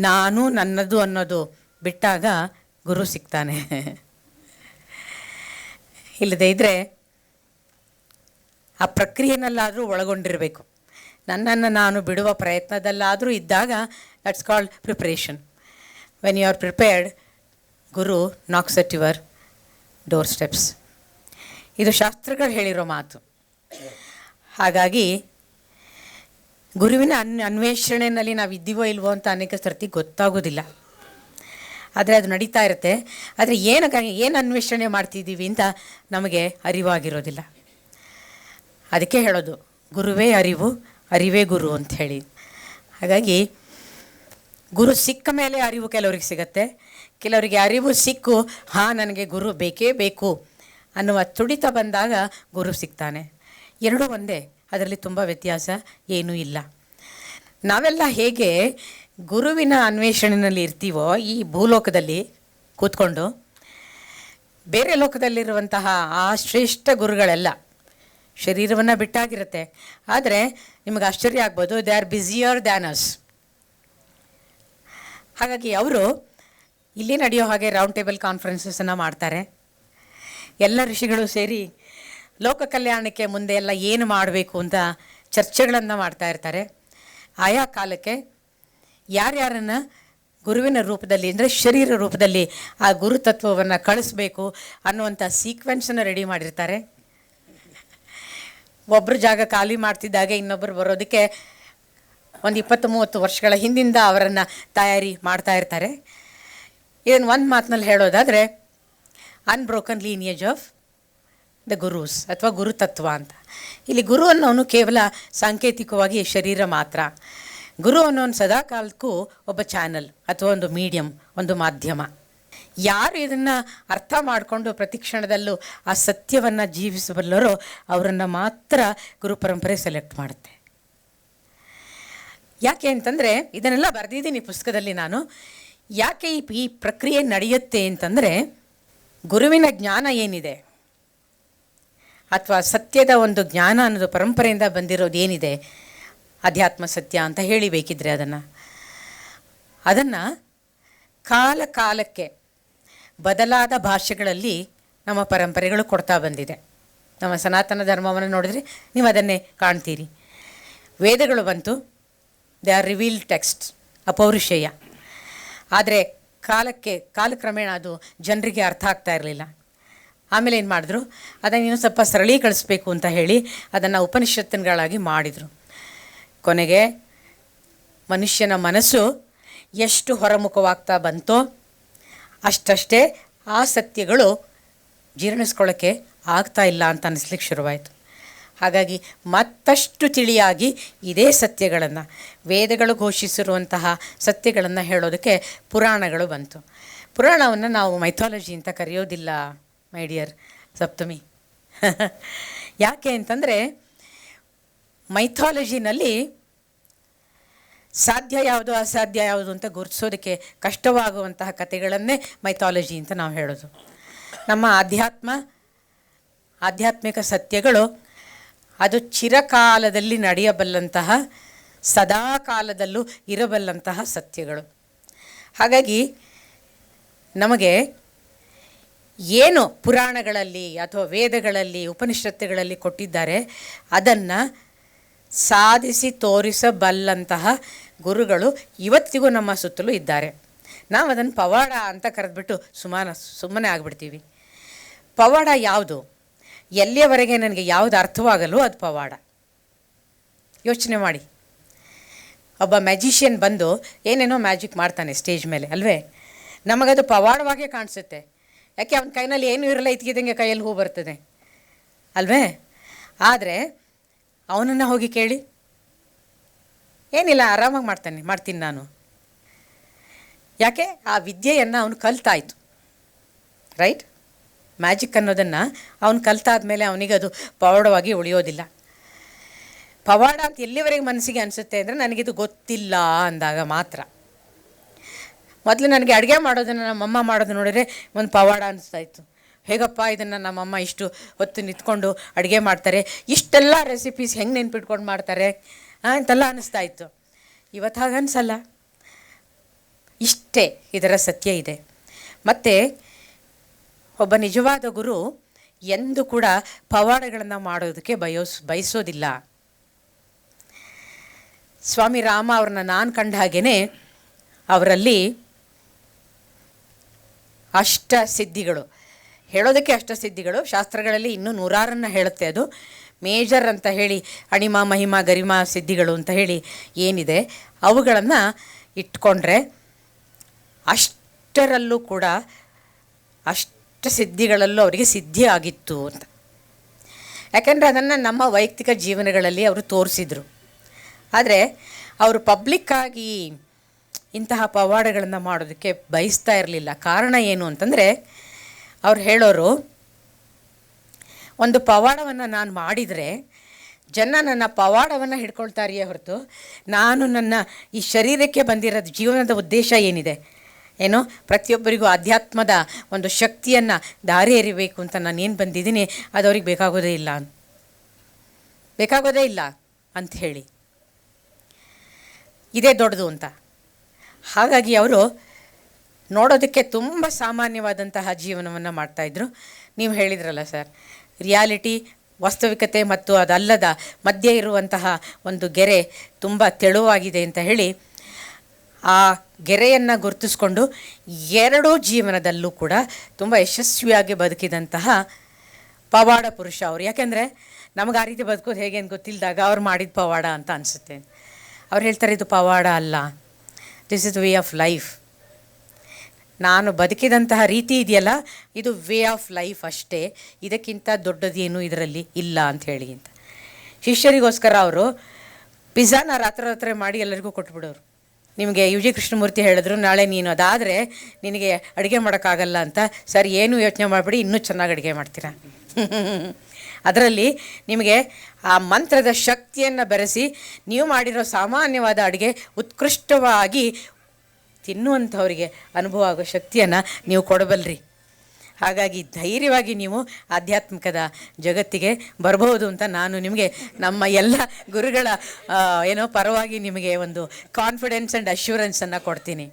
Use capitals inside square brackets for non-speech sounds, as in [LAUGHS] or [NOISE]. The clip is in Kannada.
ನಾನು ನನ್ನದು ಅನ್ನೋದು ಬಿಟ್ಟಾಗ ಗುರು ಸಿಗ್ತಾನೆ. ಇಲ್ಲದೆ ಇದ್ದರೆ ಆ ಪ್ರಕ್ರಿಯೆನಲ್ಲಾದರೂ ಒಳಗೊಂಡಿರಬೇಕು. ನನ್ನನ್ನು ನಾನು ಬಿಡುವ ಪ್ರಯತ್ನದಲ್ಲಾದರೂ ಇದ್ದಾಗ that's called preparation when you are prepared guru knocks at your door steps ಇದು ಶಾಸ್ತ್ರಗಳು ಹೇಳಿರೋ ಮಾತು. ಹಾಗಾಗಿ ಗುರುವಿನ ಅನ್, ಅನ್ವೇಷಣೆಯಲ್ಲಿ ನಾವು ಇದ್ದೀವೋ ಇಲ್ವೋ ಅಂತ ಅನೇಕ ಸರ್ತಿ ಗೊತ್ತಾಗೋದಿಲ್ಲ. ಆದರೆ ಅದು ನಡೀತಾ ಇರುತ್ತೆ. ಆದರೆ ಏನು ಏನು ಅನ್ವೇಷಣೆ ಮಾಡ್ತಿದ್ದೀವಿ ಅಂತ ನಮಗೆ ಅರಿವಾಗಿರೋದಿಲ್ಲ. ಅದಕ್ಕೆ ಹೇಳೋದು, ಗುರುವೇ ಅರಿವು, ಅರಿವೇ ಗುರು ಅಂತ ಹೇಳಿ. ಹಾಗಾಗಿ, ಗುರು ಸಿಕ್ಕ ಮೇಲೆ ಅರಿವು ಕೆಲವರಿಗೆ ಸಿಗತ್ತೆ. ಕೆಲವರಿಗೆ ಅರಿವು ಸಿಕ್ಕು, ಹಾಂ, ನನಗೆ ಗುರು ಬೇಕೇ ಬೇಕು ಅನ್ನುವ ತುಡಿತ ಬಂದಾಗ ಗುರು ಸಿಗ್ತಾನೆ. ಎರಡೂ ಒಂದೇ. ಅದರಲ್ಲಿ ತುಂಬ ವ್ಯತ್ಯಾಸ ಏನೂ ಇಲ್ಲ. ನಾವೆಲ್ಲ ಹೇಗೆ ಗುರುವಿನ ಅನ್ವೇಷಣೆಯಲ್ಲಿ ಇರ್ತೀವೋ ಈ ಭೂಲೋಕದಲ್ಲಿ ಕೂತ್ಕೊಂಡು, ಬೇರೆ ಲೋಕದಲ್ಲಿರುವಂತಹ ಆ ಶ್ರೇಷ್ಠ ಗುರುಗಳೆಲ್ಲ, ಶರೀರವನ್ನು ಬಿಟ್ಟಾಗಿರುತ್ತೆ. ಆದರೆ ನಿಮಗೆ ಆಶ್ಚರ್ಯ ಆಗ್ಬೋದು they are busier than us ಹಾಗಾಗಿ ಅವರು ಇಲ್ಲಿ ನಡೆಯೋ ಹಾಗೆ ರೌಂಡ್ ಟೇಬಲ್ ಕಾನ್ಫರೆನ್ಸಸನ್ನು ಮಾಡ್ತಾರೆ. ಎಲ್ಲ ಋಷಿಗಳು ಸೇರಿ ಲೋಕ ಕಲ್ಯಾಣಕ್ಕೆ ಮುಂದೆ ಎಲ್ಲ ಏನು ಮಾಡಬೇಕು ಅಂತ ಚರ್ಚೆಗಳನ್ನು ಮಾಡ್ತಾ ಇರ್ತಾರೆ. ಆಯಾ ಕಾಲಕ್ಕೆ ಯಾರ್ಯಾರನ್ನು ಗುರುವಿನ ರೂಪದಲ್ಲಿ ಅಂದರೆ ಶರೀರ ರೂಪದಲ್ಲಿ ಆ ಗುರುತತ್ವವನ್ನು ಕಳಿಸ್ಬೇಕು ಅನ್ನುವಂಥ ಸೀಕ್ವೆನ್ಸನ್ನು ರೆಡಿ ಮಾಡಿರ್ತಾರೆ. ಒಬ್ಬರು ಜಾಗ ಖಾಲಿ ಮಾಡ್ತಿದ್ದಾಗೆ ಇನ್ನೊಬ್ಬರು ಬರೋದಕ್ಕೆ ಒಂದು ಇಪ್ಪತ್ತು ಮೂವತ್ತು ವರ್ಷಗಳ ಹಿಂದಿಂದ ಅವರನ್ನು ತಯಾರಿ ಮಾಡ್ತಾ ಇರ್ತಾರೆ. ಇದನ್ನು ಒಂದು ಮಾತಿನಲ್ಲಿ ಹೇಳೋದಾದರೆ unbroken lineage of the gurus ಅಥವಾ ಗುರುತತ್ವ ಅಂತ. ಇಲ್ಲಿ ಗುರು ಅನ್ನೋನು ಕೇವಲ ಸಾಂಕೇತಿಕವಾಗಿ ಶರೀರ ಮಾತ್ರ. ಗುರು ಅನ್ನೋನು ಸದಾ ಕಾಲಕ್ಕೂ ಒಬ್ಬ ಚಾನಲ್ ಅಥವಾ ಒಂದು ಮೀಡಿಯಂ ಒಂದು ಮಾಧ್ಯಮ. ಯಾರು ಇದನ್ನು ಅರ್ಥ ಮಾಡಿಕೊಂಡು ಪ್ರತಿ ಕ್ಷಣದಲ್ಲೂ ಆ ಸತ್ಯವನ್ನು ಜೀವಿಸಬಲ್ಲರೋ ಅವರನ್ನು ಮಾತ್ರ ಗುರು ಪರಂಪರೆ ಸೆಲೆಕ್ಟ್ ಮಾಡುತ್ತೆ. ಯಾಕೆ ಅಂತಂದರೆ, ಇದನ್ನೆಲ್ಲ ಬರೆದಿದ್ದೀನಿ ಪುಸ್ತಕದಲ್ಲಿ ನಾನು. ಯಾಕೆ ಈ ಈ ಪ್ರಕ್ರಿಯೆ ನಡೆಯುತ್ತೆ ಅಂತಂದರೆ, ಗುರುವಿನ ಜ್ಞಾನ ಏನಿದೆ? ಅಥವಾ ಸತ್ಯದ ಒಂದು ಜ್ಞಾನ ಅನ್ನೋದು ಪರಂಪರೆಯಿಂದ ಬಂದಿರೋದು ಏನಿದೆ? ಅಧ್ಯಾತ್ಮ ಸತ್ಯ ಅಂತ ಹೇಳಿ ಬೇಕಿದ್ರೆ ಅದನ್ನು. ಅದನ್ನು ಕಾಲ ಕಾಲಕ್ಕೆ ಬದಲಾದ ಭಾಷೆಗಳಲ್ಲಿ ನಮ್ಮ ಪರಂಪರೆಗಳು ಕೊಡ್ತಾ ಬಂದಿದೆ. ನಮ್ಮ ಸನಾತನ ಧರ್ಮವನ್ನು ನೋಡಿದ್ರೆ ನೀವು ಅದನ್ನೇ ಕಾಣ್ತೀರಿ. ವೇದಗಳು ಬಂತು. ದೇ ಆರ್ ರಿವೀಲ್ ಟೆಕ್ಸ್ಟ್, ಅಪೌರುಷೇಯ. ಆದರೆ ಕಾಲಕ್ಕೆ, ಕಾಲಕ್ರಮೇಣ ಅದು ಜನರಿಗೆ ಅರ್ಥ ಆಗ್ತಾ ಇರಲಿಲ್ಲ. ಆಮೇಲೆ ಏನು ಮಾಡಿದ್ರು? ಅದನ್ನು ಇನ್ನೂ ಸ್ವಲ್ಪ ಸರಳೀಕರಿಸಬೇಕು ಅಂತ ಹೇಳಿ ಅದನ್ನು ಉಪನಿಷತ್ತುಗಳಾಗಿ ಮಾಡಿದರು. ಕೊನೆಗೆ, ಮನುಷ್ಯನ ಮನಸ್ಸು ಎಷ್ಟು ಹೊರಮುಖವಾಗ್ತಾ ಬಂತೋ ಅಷ್ಟಷ್ಟೇ ಆ ಸತ್ಯಗಳು ಜೀರ್ಣಿಸ್ಕೊಳ್ಳೋಕ್ಕೆ ಆಗ್ತಾ ಇಲ್ಲ ಅಂತ ಅನಿಸ್ಲಿಕ್ಕೆ ಶುರುವಾಯಿತು. ಹಾಗಾಗಿ ಮತ್ತಷ್ಟು ತಿಳಿಯಾಗಿ ಇದೇ ಸತ್ಯಗಳನ್ನು, ವೇದಗಳು ಘೋಷಿಸಿರುವಂತಹ ಸತ್ಯಗಳನ್ನು ಹೇಳೋದಕ್ಕೆ ಪುರಾಣಗಳು ಬಂತು. ಪುರಾಣವನ್ನು ನಾವು ಮೈಥಾಲಜಿ ಅಂತ ಕರೆಯೋದಿಲ್ಲ. ಮೈ ಡಿಯರ್ ಸಪ್ತಮಿ ಯಾಕೆ ಅಂತಂದರೆ ಮೈಥಾಲಜಿನಲ್ಲಿ ಸಾಧ್ಯ ಯಾವುದು, ಅಸಾಧ್ಯ ಯಾವುದು ಅಂತ ಗುರುತಿಸೋದಕ್ಕೆ ಕಷ್ಟವಾಗುವಂತಹ ಕಥೆಗಳನ್ನೇ ಮೈಥಾಲಜಿ ಅಂತ ನಾವು ಹೇಳೋದು. ನಮ್ಮ ಆಧ್ಯಾತ್ಮ, ಆಧ್ಯಾತ್ಮಿಕ ಸತ್ಯಗಳು ಅದು ಚಿರಕಾಲದಲ್ಲಿ ನಡೆಯಬಲ್ಲಂತಹ ಸದಾ ಕಾಲದಲ್ಲೂ ಇರಬಲ್ಲಂತಹ ಸತ್ಯಗಳು. ಹಾಗಾಗಿ, ನಮಗೆ ಏನು ಪುರಾಣಗಳಲ್ಲಿ ಅಥವಾ ವೇದಗಳಲ್ಲಿ, ಉಪನಿಷತ್ತುಗಳಲ್ಲಿ ಕೊಟ್ಟಿದ್ದಾರೆ, ಅದನ್ನು ಸಾಧಿಸಿ ತೋರಿಸಬಲ್ಲಂತಹ ಗುರುಗಳು ಇವತ್ತಿಗೂ ನಮ್ಮ ಸುತ್ತಲೂ ಇದ್ದಾರೆ. ನಾವು ಅದನ್ನು ಪವಾಡ ಅಂತ ಕರೆದ್ಬಿಟ್ಟು ಸುಮಾನ, ಸುಮ್ಮನೆ ಆಗಿಬಿಡ್ತೀವಿ. ಪವಾಡ ಯಾವುದು? ಎಲ್ಲಿಯವರೆಗೆ ನನಗೆ ಯಾವುದು ಅರ್ಥವಾಗಲ್ಲೋ ಅದು ಪವಾಡ? ಯೋಚನೆ ಮಾಡಿ. ಒಬ್ಬ ಮ್ಯಾಜಿಷಿಯನ್ ಬಂದು ಏನೇನೋ ಮ್ಯಾಜಿಕ್ ಮಾಡ್ತಾನೆ ಸ್ಟೇಜ್ ಮೇಲೆ, ಅಲ್ವೇ? ನಮಗದು ಪವಾಡವಾಗೇ ಕಾಣಿಸುತ್ತೆ. ಯಾಕೆ ಅವನ ಕೈನಲ್ಲಿ ಏನೂ ಇರಲ್ಲ ಇತ್ಕಿದಂಗೆ ಕೈಯಲ್ಲಿ ಹೂ ಬರ್ತದೆ? ಅಲ್ವೇ? ಆದರೆ ಅವನನ್ನು ಹೋಗಿ ಕೇಳಿ. ಏನಿಲ್ಲ, ಆರಾಮಾಗಿ ಮಾಡ್ತಾನೆ, ಮಾಡ್ತೀನಿ ನಾನು. ಯಾಕೆ? ಆ ವಿದ್ಯೆಯನ್ನು ಅವನು ಕಲ್ತಾಯಿತು ರೈಟ್ ಮ್ಯಾಜಿಕ್ ಅನ್ನೋದನ್ನು ಅವನು ಕಲ್ತಾದ್ಮೇಲೆ ಅವನಿಗೆ ಅದು ಪವಾಡವಾಗಿ ಉಳಿಯೋದಿಲ್ಲ. ಪವಾಡ ಅಂತ ಎಲ್ಲಿವರೆಗೆ ಮನಸ್ಸಿಗೆ ಅನಿಸುತ್ತೆ ಅಂದರೆ ನನಗಿದು ಗೊತ್ತಿಲ್ಲ ಅಂದಾಗ ಮಾತ್ರ. ಮೊದಲು ನನಗೆ ಅಡುಗೆ ಮಾಡೋದನ್ನು ನಮ್ಮಮ್ಮ ಮಾಡೋದು ನೋಡಿದ್ರೆ ಒಂದು ಪವಾಡ ಅನಿಸ್ತಾ ಇತ್ತು ಹೇಗಪ್ಪ ಇದನ್ನು ನಮ್ಮಮ್ಮ ಇಷ್ಟು ಹೊತ್ತು ನಿಂತ್ಕೊಂಡು ಅಡುಗೆ ಮಾಡ್ತಾರೆ? ಇಷ್ಟೆಲ್ಲ ರೆಸಿಪೀಸ್ ಹೆಂಗೆ ನೆನ್ಪಿಟ್ಕೊಂಡು ಮಾಡ್ತಾರೆ? ಅಂತೆಲ್ಲ ಅನ್ನಿಸ್ತಾ ಇತ್ತು ಇವತ್ತು ಹಾಗೆ ಅನಿಸಲ್ಲ. ಇಷ್ಟೇ ಇದರ ಸತ್ಯ ಇದೆ. ಮತ್ತು ಒಬ್ಬ ನಿಜವಾದ ಗುರು ಎಂದು ಕೂಡ ಪವಾಡಗಳನ್ನು ಮಾಡೋದಕ್ಕೆ ಬಯೋಸ್ ಬಯಸೋದಿಲ್ಲ. ಸ್ವಾಮಿ ರಾಮ ಅವ್ರನ್ನ ನಾನು ಕಂಡ ಹಾಗೇ ಅವರಲ್ಲಿ ಅಷ್ಟ ಸಿದ್ಧಿಗಳು. ಹೇಳೋದಕ್ಕೆ ಅಷ್ಟ ಸಿದ್ಧಿಗಳು. ಶಾಸ್ತ್ರಗಳಲ್ಲಿ ಇನ್ನೂ ನೂರಾರನ್ನು ಹೇಳುತ್ತೆ ಅದು. ಮೇಜರ್ ಅಂತ ಹೇಳಿ, ಅಣಿಮ, ಮಹಿಮ, ಗರಿಮಾ ಸಿದ್ಧಿಗಳು ಅಂತ ಹೇಳಿ ಏನಿದೆ, ಅವುಗಳನ್ನು ಇಟ್ಕೊಂಡ್ರೆ ಅಷ್ಟರಲ್ಲೂ ಕೂಡ ಅಷ್ಟ ಸಿದ್ಧಿಗಳಲ್ಲೂ ಅವರಿಗೆ ಸಿದ್ಧಿ ಆಗಿತ್ತು ಅಂತ. ಯಾಕೆಂದರೆ ಅದನ್ನು ನಮ್ಮ ವೈಯಕ್ತಿಕ ಜೀವನಗಳಲ್ಲಿ ಅವರು ತೋರಿಸಿದರು. ಆದರೆ ಅವರು ಪಬ್ಲಿಕ್ಕಾಗಿ ಇಂತಹ ಪವಾಡಗಳನ್ನು ಮಾಡೋದಕ್ಕೆ ಬಯಸ್ತಾ ಇರಲಿಲ್ಲ. ಕಾರಣ ಏನು ಅಂತಂದರೆ, ಅವ್ರು ಹೇಳೋರು, ಒಂದು ಪವಾಡವನ್ನು ನಾನು ಮಾಡಿದರೆ, ಜನ ನನ್ನ ಪವಾಡವನ್ನು ಹಿಡ್ಕೊಳ್ತಾರಿಯೇ ಹೊರತು, ನಾನು ನನ್ನ ಈ ಶರೀರಕ್ಕೆ ಬಂದಿರೋದು ಜೀವನದ ಉದ್ದೇಶ ಏನಿದೆ? ಏನು? ಪ್ರತಿಯೊಬ್ಬರಿಗೂ ಅಧ್ಯಾತ್ಮದ ಒಂದು ಶಕ್ತಿಯನ್ನು ದಾರಿ ಎರಿಬೇಕು ಅಂತ ನಾನು ಏನು ಬಂದಿದ್ದೀನಿ, ಅದು ಅವ್ರಿಗೆ ಬೇಕಾಗೋದೇ ಇಲ್ಲ ಬೇಕಾಗೋದೇ ಇಲ್ಲ ಅಂತ ಹೇಳಿ. ಇದೇ ದೊಡ್ಡದು ಅಂತ. ಹಾಗಾಗಿ ಅವರು ನೋಡೋದಕ್ಕೆ ತುಂಬ ಸಾಮಾನ್ಯವಾದಂತಹ ಜೀವನವನ್ನು ಮಾಡ್ತಾಯಿದ್ರು ನೀವು ಹೇಳಿದ್ರಲ್ಲ ಸರ್, ರಿಯಾಲಿಟಿ, ವಾಸ್ತವಿಕತೆ ಮತ್ತು ಅದಲ್ಲದ ಮಧ್ಯೆ ಇರುವಂತಹ ಒಂದು ಗೆರೆ ತುಂಬ ತೆಳುವಾಗಿದೆ ಅಂತ ಹೇಳಿ ಆ ಗೆರೆಯನ್ನು ಗುರುತಿಸ್ಕೊಂಡು ಎರಡೂ ಜೀವನದಲ್ಲೂ ಕೂಡ ತುಂಬ ಯಶಸ್ವಿಯಾಗಿ ಬದುಕಿದಂತಹ ಪವಾಡ ಪುರುಷ ಅವರು. ಯಾಕೆಂದರೆ ನಮಗೆ ಆ ರೀತಿ ಬದುಕೋದು ಹೇಗೆ ಅಂತ ಗೊತ್ತಿಲ್ಲದಾಗ ಅವ್ರು ಮಾಡಿದ ಪವಾಡ ಅಂತ ಅನಿಸುತ್ತೆ. ಅವ್ರು ಹೇಳ್ತಾರೆ, ಇದು ಪವಾಡ ಅಲ್ಲ. This is way of life ನಾನು ಬದುಕಿದಂತಹ ರೀತಿ ಇದೆಯಲ್ಲ? ಇದು ವೇ ಆಫ್ ಲೈಫ್ ಅಷ್ಟೇ. ಇದಕ್ಕಿಂತ ದೊಡ್ಡದೇನು ಇದರಲ್ಲಿ ಇಲ್ಲ ಅಂತ ಹೇಳಿ ಅಂತ. ಶಿಷ್ಯರಿಗೋಸ್ಕರ ಅವರು ಪಿಜ್ಜಾನ ರಾತ್ರಿ ರಾತ್ರಿ ಮಾಡಿ ಎಲ್ಲರಿಗೂ ಕೊಟ್ಬಿಡೋರು. ನಿಮಗೆ ಯು ಜಿ ಕೃಷ್ಣಮೂರ್ತಿ ಹೇಳಿದ್ರು, ನಾಳೆ ನೀನು ಅದಾದರೆ ನಿನಗೆ ಅಡುಗೆ ಮಾಡೋಕ್ಕಾಗಲ್ಲ ಅಂತ. ಸರ್, ಏನು ಯೋಚನೆ ಮಾಡಿಬಿಡಿ, ಇನ್ನೂ ಚೆನ್ನಾಗಿ ಅಡುಗೆ ಮಾಡ್ತೀರಾ? [LAUGHS] ಅದರಲ್ಲಿ ನಿಮಗೆ ಆ ಮಂತ್ರದ ಶಕ್ತಿಯನ್ನು ಬೆರೆಸಿ ನೀವು ಮಾಡಿರೋ ಸಾಮಾನ್ಯವಾದ ಅಡುಗೆ ಉತ್ಕೃಷ್ಟವಾಗಿ ತಿನ್ನುವಂಥವರಿಗೆ ಅನುಭವ ಆಗೋ ಶಕ್ತಿಯನ್ನು ನೀವು ಕೊಡಬಲ್ರಿ. ಹಾಗಾಗಿ ಧೈರ್ಯವಾಗಿ ನೀವು ಆಧ್ಯಾತ್ಮಿಕದ ಜಗತ್ತಿಗೆ ಬರಬಹುದು ಅಂತ ನಾನು ನಿಮಗೆ ನಮ್ಮ ಎಲ್ಲ ಗುರುಗಳ ಏನೋ ಪರವಾಗಿ ನಿಮಗೆ ಒಂದು ಕಾನ್ಫಿಡೆನ್ಸ್ ಆ್ಯಂಡ್ ಅಶ್ಯೂರೆನ್ಸನ್ನು ಕೊಡ್ತೀನಿ.